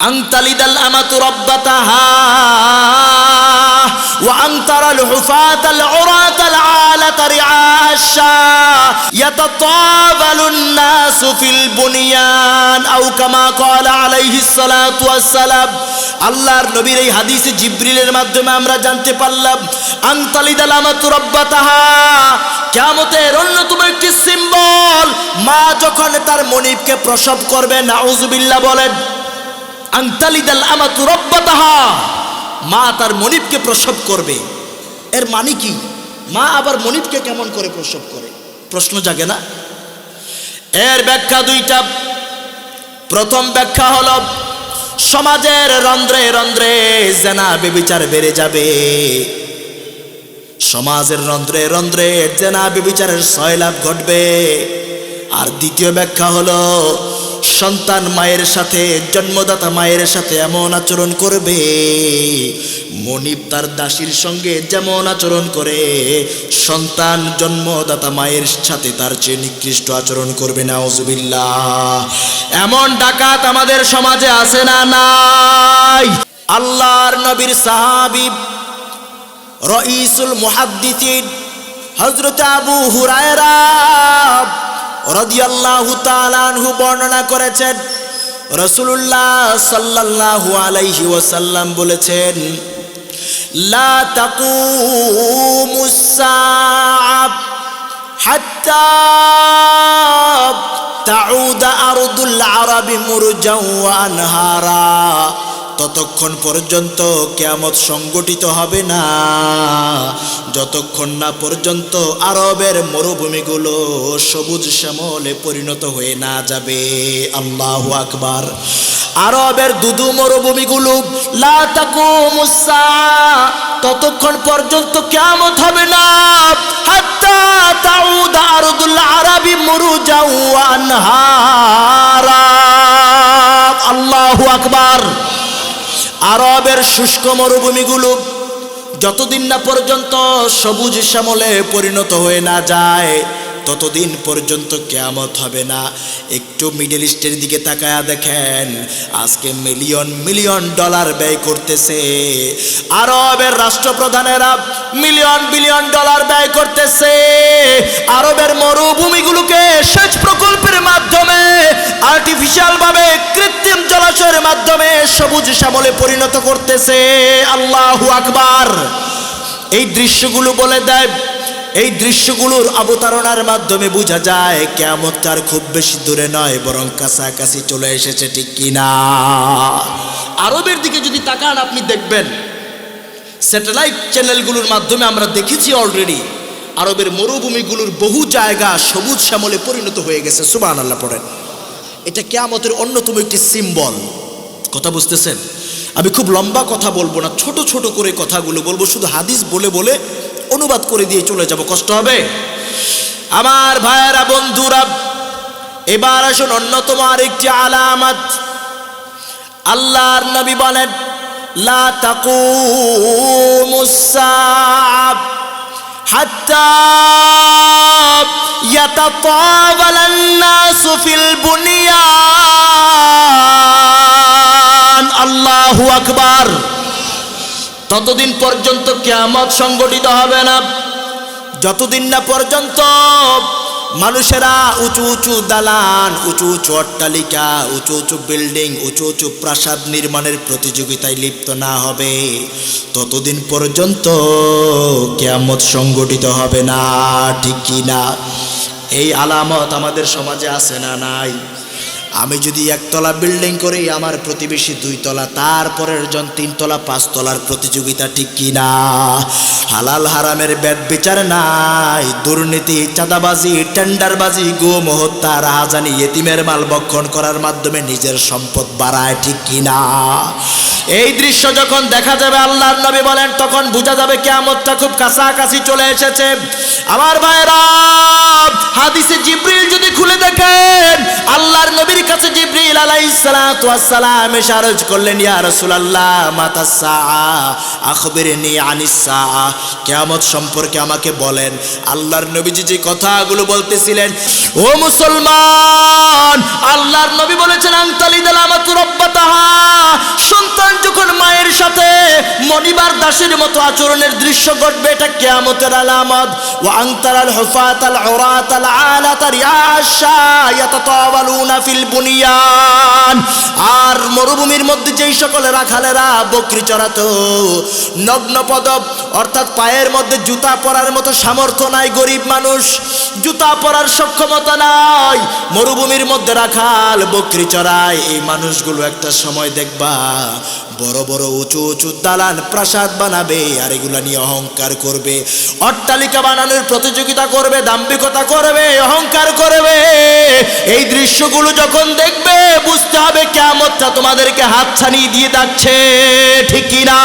আংতালিদাল আমাতু রব্বাতাহা وأن ترى الحفاة العراة العالة رعاء الشاء يتطاول الناس في البنيان أو كما قال عليه الصلاة والسلام আল্লাহর নবীর এই হাদিসে জিব্রিলের মাধ্যমে আমরা জানতে পারলাম আংতালিদাল আমাতু রব্বাতাহা কিয়ামতের অন্যতম একটি সিম্বল মা যখন তার মনিবকে প্রসব করবে নাউজুবিল্লাহ বলেন আংতালিদাল আমাতু রব্বাতাহা। মা তার মনিবকে প্রসব করবে। এর মানে কি? মা আবার মনিবকে কেমন করে প্রসব করে? প্রশ্ন জাগে না? এর ব্যাখ্যা দুইটা। প্রথম ব্যাখ্যা হলো, সমাজের রন্ধ্রে রন্ধ্রে জেনা বেবিচার বেড়ে যাবে। সমাজের রন্ধ্রে রন্ধ্রে জেনা বেবিচারের সয়লাভ ঘটবে। আর দ্বিতীয় ব্যাখ্যা হলো সন্তান মায়ের সাথে, জন্মদাতা মায়ের সাথে এমন আচরণ করবে। মনিব তার দাসীর সঙ্গে যেমন আচরণ করে, সন্তান জন্মদাতা মায়ের সাথে তার চেয়ে নিকৃষ্ট আচরণ করবে না ওজুবিল্লাহ এমন ডাকাত আমাদের সমাজে আছে না নাই? আল্লাহর নবীর সাহাবিব রঈসুল মুহাদ্দিসিন, হযরত আবু হুরায়রা রাদিয়াল্লাহু তাআলা বর্ণনা করেছেন। রাসূলুল্লাহ সাল্লাল্লাহু আলাইহি ওয়াসাল্লাম বলেছেন, লা হাত্তা তাউদ আরদুল আরবি মুরজাও আনহারা। ততক্ষণ পর্যন্ত কেয়ামত সংগঠিত হবে না। যতক্ষণ না পর্যন্ত আরবের মরুভূমিগুলো সবুজ শ্যামলে পরিণত হয়ে না যাবে। আল্লাহ আকবার। আরবের দুদু মরুভূমিগুলো ততক্ষণ পর্যন্ত কেয়ামত হবে না। আরবি মুরজাও ওয়া আনহারা। আল্লাহু আকবার। আরবের শুষ্ক মরুভূমিগুলো যতদিন না পর্যন্ত সবুজ শ্যামলে পরিণত হয়ে না যায়, ততদিন পর্যন্ত কেয়ামত হবে না। একটু মিডল ইস্টের দিকে তাকায়া দেখেন, আজকে মিলিয়ন মিলিয়ন ডলার ব্যয় করতেছে। আরবের রাষ্ট্রপ্রধানেরা মিলিয়ন বিলিয়ন ডলার ব্যয় করতেছে। আরবের মরুভূমিগুলোকে সেচ প্রকল্পের মাধ্যমে আর্টিফিশিয়াল সবুজ শ্যামলে পরিণত করতেছে। আল্লাহু আকবার। এই দৃশ্যগুলো বলে দেয়, এই দৃশ্যগুলোর অবতারণার মাধ্যমে বোঝা যায় কেমতার খুব বেশি দূরে নয়, বরং কাছাকাছি চলে এসেছে, ঠিক কিনা? আরবের দিকে যদি তাকান, আপনি দেখবেন, স্যাটেলাইট চ্যানেলগুলোর মাধ্যমে আমরা দেখেছি অলরেডি আরবের মরুভূমিগুলোর বহু জায়গা সবুজ শ্যামলে পরিণত হয়ে গেছে। সুবান আল্লাহ পড়েন। এটা কেয়ামতের অন্যতম একটি সিম্বল কথা বুঝতেছেন আমি খুব লম্বা কথা বলবো না ছোট ছোট করে কথাগুলো বলবো শুধু হাদিস বলে বলে অনুবাদ করে দিয়ে চলে যাব কষ্ট হবে আমার ভাইয়েরা বন্ধুরা এবার আসুন অন্যতম আরেকটি আলামাত আল্লাহর নবী বলেন লা তাকুমুস সাআ হাত্তা ইয়াতাতাওয়ালা الناس ফিল বুনিয়ান আল্লাহু আকবার। ততদিন পর্যন্ত কেয়ামত সংগঠিত হবে না। যতদিন না পর্যন্ত মানুষেরা উঁচু উঁচু দালান, উঁচু উঁচু অট্টালিকা, উঁচু উঁচু বিল্ডিং, উঁচু উঁচু প্রাসাদ নির্মাণের প্রতিযোগিতায় লিপ্ত না হবে। ততদিন পর্যন্ত কেয়ামত সংগঠিত হবে না, ঠিক কি না? এই আলামত আমাদের সমাজে আছে না নাই? আমি যদি একতলা বিল্ডিং করি, আমার প্রতিবেশী দুই দুইতলা তারপরের জন তিনতলা, পাঁচতলার প্রতিযোগিতা ঠিক কিনা? হালাল হারামের ব্যাট বিচার নাই, দুর্নীতি, চাঁদাবাজি, টেন্ডারবাজি গুম হত্যা রাহাজানি, এতিমের মাল বক্ষণ করার মাধ্যমে নিজের সম্পদ বাড়ায় ঠিক কিনা? এই দৃশ্য যখন দেখা যাবে, আল্লাহর নবী বলেন, তখন বোঝা যাবে কেয়ামতটা খুব কাছাকাছি চলে এসেছে। আমার ভাইরা হাদিসে জিব্রিল যদি খুলে দেখেন, আল্লাহর নবীর কাছে জিব্রিল আলাইহিস সালাতু সালাম এসে আরজ করলেন, ইয়া রসুলাল্লাহ, মাতা আখবিরনি আনিস কিয়ামত সম্পর্কে আমাকে বলেন। আল্লাহর নবীজি যে কথাগুলো বলতেছিলেন ও মুসলমান, আল্লাহর নবী বলেছেন আংতালি দিলাম সন্তান যখন মায়ের সাথে মনিবার দাসের মতো আচরণের দৃশ্য ঘটবে, এটা কেয়ামতের আলামত। ও আংতারাল হফাত আল হরাত আল আলাত ফিল বুনিয়ান। আর মরুভূমির মধ্যে যেই সকল রাখালেরা বকরি চড়াতো, নগ্ন পদব, অর্থাৎ পায়ের মধ্যে জুতা পরার মতো সামর্থ্য নাই গরিব মানুষ, জুতা পরার সক্ষমতা নাই, মরুভূমির মধ্যে রাখাল, বকরি চড়ায় এই মানুষগুলো একটা সময় দেখবা বড় বড় উঁচু উঁচু দালান প্রাসাদ বানাবে আর এগুলা নিয়ে অহংকার করবে। অট্টালিকা বানানোর প্রতিযোগিতা করবে, দাম্ভিকতা করবে, অহংকার করবে। এই দৃশ্যগুলো যখন দেখবে, বুঝতে হবে কেমনটা তোমাদেরকে হাতছানি দিয়ে যাচ্ছে, ঠিক কি না